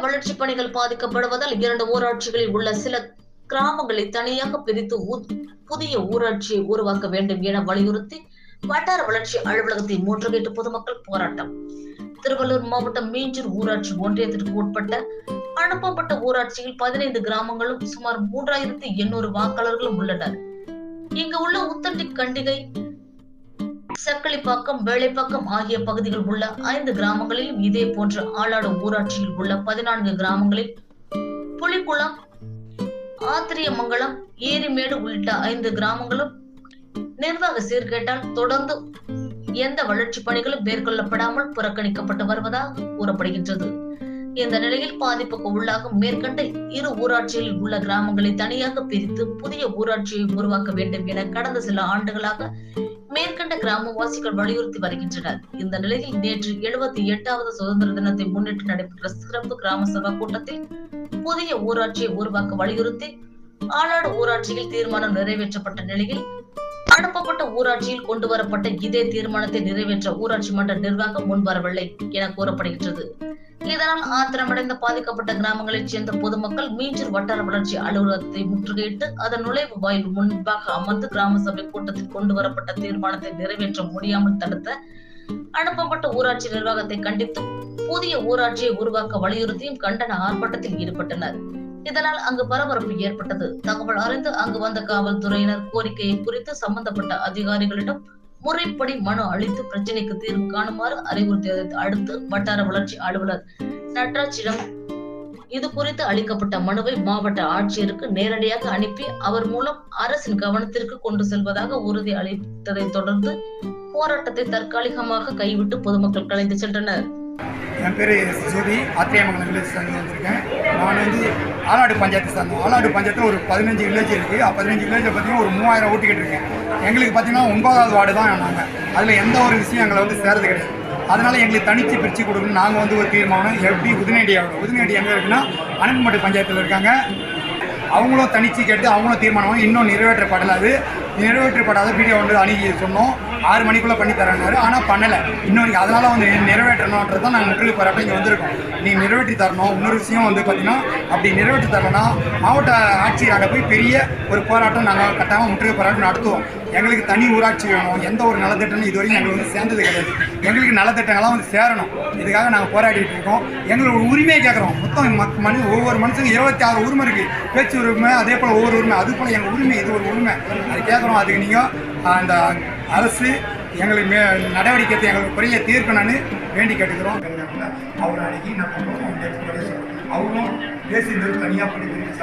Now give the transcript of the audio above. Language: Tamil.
வளர்ச்சி பணிகள் பாதிக்கப்படுவதால் இரண்டு ஊராட்சிகளில் உள்ள சில கிராமங்களை தனியாக பிரித்து புதிய ஊராட்சியை உருவாக்க வேண்டும் என வலியுறுத்தி வட்டார வளர்ச்சி அலுவலகத்தை முற்றுகையிட்டு பொதுமக்கள் போராட்டம். திருவள்ளூர் மாவட்டம் மீஞ்சூர் ஊராட்சி ஒன்றியத்திற்கு உட்பட்ட அனுப்பப்பட்ட ஊராட்சியில் பதினைந்து கிராமங்களும் சுமார் மூன்றாயிரத்தி எண்ணூறு வாக்காளர்களும் உள்ளனர். இங்கு உள்ள உத்தண்டி கண்டிகை சக்களிப்பாக்கம் வேலைப்பாக்கம் ஆகிய பகுதிகள் உள்ள ஐந்து கிராமங்களிலும் இதே போன்ற ஆளாடு ஊராட்சியில் உள்ள பதினான்கு கிராமங்களில் புலிக்குளம் ஆத்திரியமங்கலம் ஏரிமேடு உள்ளிட்ட ஐந்து கிராமங்களும் நிர்வாக சீர்கேட்டால் தொடர்ந்து எந்த வளர்ச்சி பணிகளும் மேற்கொள்ளப்படாமல் புறக்கணிக்கப்பட்டு வருவதாக கூறப்படுகின்றது. இந்த நிலையில் பாதிப்புக்கு உள்ளாகும் மேற்கண்ட இரு ஊராட்சிகளில் உள்ள கிராமங்களை தனியாக பிரித்து புதிய ஊராட்சியை உருவாக்க வேண்டும் என கடந்த சில ஆண்டுகளாக கிராமவாசிகள் வலியுறுத்தி வருகின்றனர். இந்த நிலையில் நேற்று எழுபத்தி எட்டாவது சுதந்திர தினத்தை முன்னிட்டு நடைபெற்ற சிறப்பு கிராம சபா கூட்டத்தில் புதிய ஊராட்சியை உருவாக்க வலியுறுத்தி ஆளாடு ஊராட்சியில் தீர்மானம் நிறைவேற்றப்பட்ட நிலையில் அனுப்பப்பட்ட ஊராட்சியில் கொண்டு வரப்பட்ட இதே தீர்மானத்தை நிறைவேற்ற ஊராட்சி மன்ற நிர்வாகம் முன்வரவில்லை என கூறப்படுகின்றது. இதனால் ஆத்திரமடைந்த பாதிக்கப்பட்ட கிராமங்களைச் சேர்ந்த பொதுமக்கள் மீஞ்சூர் வட்டார வளர்ச்சி அலுவலகத்தை முற்றுகையிட்டு அதன் நுழைவு வாயில் முன்பாக அமர்ந்து கிராம சபை கூட்டத்தில் கொண்டு வரப்பட்ட தீர்மானத்தை நிறைவேற்ற முடியாமல் தடுத்த அனுப்பப்பட்ட ஊராட்சி நிர்வாகத்தை கண்டித்து புதிய ஊராட்சியை உருவாக்க வலியுறுத்தியும் கண்டன ஆர்ப்பாட்டத்தில் ஈடுபட்டனர். இதனால் அங்கு பரபரப்பு ஏற்பட்டது. தகவல் அறிந்து அங்கு வந்த காவல்துறையினர் கோரிக்கையை குறித்து சம்பந்தப்பட்ட அதிகாரிகளிடம் முறைப்படி மனு அளித்து பிரச்சனைக்கு தீர்வு காணுமாறு அறிவுறுத்தியதை அடுத்து வட்டார வளர்ச்சி அலுவலர் நட்ராஜிடம் இது குறித்து அளிக்கப்பட்ட மனுவை மாவட்ட ஆட்சியருக்கு நேரடியாக அனுப்பி அவர் மூலம் அரசின் கவனத்திற்கு கொண்டு செல்வதாக உறுதி அளித்ததை தொடர்ந்து போராட்டத்தை தற்காலிகமாக கைவிட்டு பொதுமக்கள் கலைந்து சென்றனர். என் பேர் ஜோதி ஆத்திரியமங்கலம் வில்லேஜ் சார்ந்து வந்திருக்கேன். நான் வந்து ஆலாடு பஞ்சாயத்து சார்ந்தோம் ஆலாடு பஞ்சாயத்தில் ஒரு பதினஞ்சு வில்லேஜ் இருக்குது பதினஞ்சு வில்லேஜில் பார்த்தீங்கன்னா ஒரு மூவாயிரம் ஓட்டுக்கிட்டு இருக்கேன் எங்களுக்கு பார்த்தீங்கன்னா ஒன்பதாவது வார்டு தான் நாங்கள் அதில் எந்த ஒரு விஷயம் எங்களை வந்து சேரது கிடையாது. அதனால் எங்களுக்கு தனித்து பிரித்து கொடுக்கணும் நாங்கள் வந்து ஒரு தீர்மானம். எப்படி உதனடியாக உதனடி எங்கே இருக்குன்னா அனந்தமட்டு பஞ்சாயத்தில் இருக்காங்க. அவங்களும் தனிச்சு கேட்டு அவங்களும் தீர்மானம் இன்னும் நிறைவேற்றப்படலாது நிறைவேற்றப்படாத வீடியோ வந்து அணுகி சொன்னோம். ஆறு மணிக்குள்ளே பண்ணி தரேன்னாரு. ஆனால் பண்ணலை. இன்னொரு அதனால் வந்து நிறைவேற்றணுன்றது தான் நாங்கள் முற்றுகை போராட்டம் இங்கே வந்திருக்கோம். நீ நிறைவேற்றி தரணும். இன்னொரு விஷயம் வந்து பார்த்தீங்கன்னா அப்படி நிறைவேற்றி தரணும்னா மாவட்ட ஆட்சியராக போய் பெரிய ஒரு போராட்டம் நாங்கள் கட்டாமல் முற்றுகை போராட்டம் நடத்துவோம். எங்களுக்கு தனி ஊராட்சி வேணும். எந்த ஒரு நலத்திட்டமும் இதுவரையும் எங்களுக்கு வந்து சேர்ந்தது கிடையாது. எங்களுக்கு நலத்திட்டங்கள்லாம் வந்து சேரணும். இதுக்காக நாங்கள் போராடிட்டு இருக்கோம். எங்களோட உரிமையை கேட்குறோம் மொத்தம் மக் மனு ஒவ்வொரு மனுஷனுக்கும் இருபத்தி ஆறு உரிமை இருக்குது பேச்சு உரிமை அதே போல் ஒவ்வொரு உரிமை. அது போல் எங்கள் உரிமை இது ஒரு உரிமை. அது கேட்குறோம் அதுக்கு நீங்கள் அந்த அரசு எங்களுக்கு மே நடவடிக்கை எடுத்து எங்களுக்கு பெரிய தீர்க்கணும்னு வேண்டி கேட்டுக்கிறோம். அவர் அன்னைக்கு நான் அவங்களும் பேசி தனியாக பண்ணி பிரிச்சு